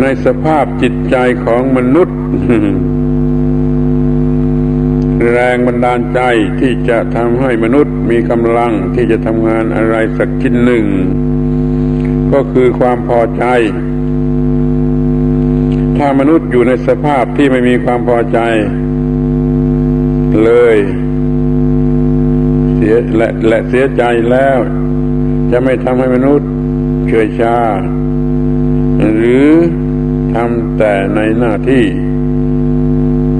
ในสภาพจิตใจของมนุษย์ แรงบันดาลใจที่จะทำให้มนุษย์มีกำลังที่จะทำงานอะไรสักชิ้นหนึ่ง ก็คือความพอใจ ถ้ามนุษย์อยู่ในสภาพที่ไม่มีความพอใจ เลย เสียและและเสียใจแล้ว จะไม่ทำให้มนุษย์เฉยชาหรือ ทำแต่ในหน้าที่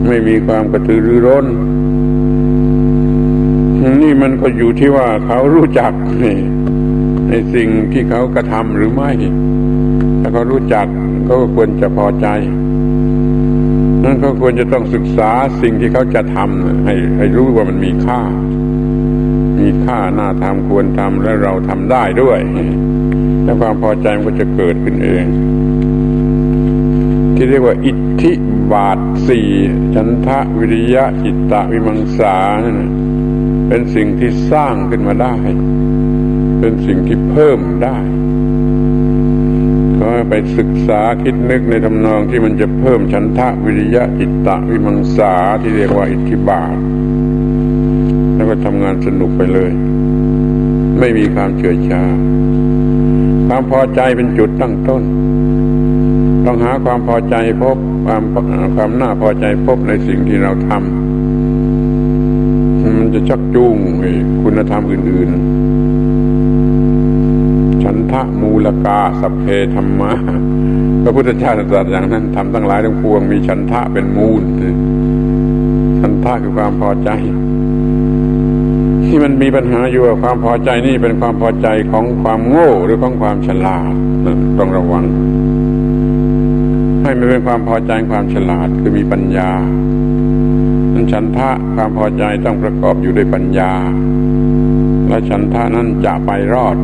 ไม่มีความกระตือรือร้น นี่มันก็อยู่ที่ว่าเขารู้จักในสิ่งที่เขากระทำหรือไม่ ถ้าเขารู้จักเขาก็ควรจะพอใจ นั้นเขาควรจะต้องศึกษาสิ่งที่เขาจะทำให้ให้รู้ว่ามันมีค่า มีค่าน่าทำควรทำและเราทำได้ด้วย แล้วความพอใจมันก็จะเกิดขึ้นเอง ที่เรียกว่าอิทธิบาทสี่ฉันทะวิริยะจิตตะวิมังสานั่นนะเป็นสิ่งที่สร้างขึ้นมาได้ เป็นสิ่งที่เพิ่มได้ ก็ไปศึกษาคิดนึกในทำนองที่มันจะเพิ่มฉันทะวิริยะจิตตะวิมังสาที่เรียกว่าอิทธิบาท แล้วก็ทำงานสนุกไปเลย ไม่มีความเฉื่อยชาความพอใจเป็นจุดตั้งต้น ต้องหาความพอใจพบความความน่าพอใจพบในสิ่งที่เราทำมันจะชักจูงคุณธรรมอื่น ๆ ฉันทะมูลกาสัพเพธรรมะพระพุทธเจ้าตรัสอย่างนั้นทำตั้งหลายทั้งปวงมีฉันทะเป็นมูลฉันทะคือความพอใจที่มันมีปัญหาอยู่ความพอใจนี่เป็นความพอใจของความโง่หรือของความฉลาดต้องระวัง ให้มันเป็นความพอใจความฉลาดคือมีปัญญานั้นฉันทะความพอใจต้องประกอบอยู่ด้วยปัญญา และฉันทะนั้นจะไปรอด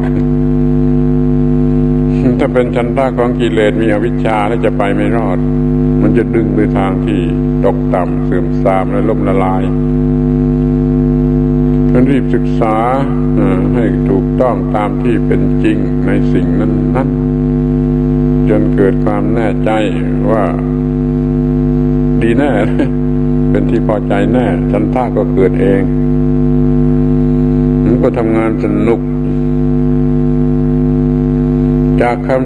ถ้าเป็นฉันทะของกิเลสมีอวิชชาแล้วจะไปไม่รอด มันจะดึงไปทางที่ตกต่ำเสื่อมทรามและล่มละลายต้องรีบศึกษาให้ถูกต้องตามที่เป็นจริงในสิ่งนั้นนั้น นเกิดความแน่ใจว่า ดีแน่ เป็นที่พอใจแน่ฉันท่าก็เกิดเองมันก็ทำงานสนุก จากคำ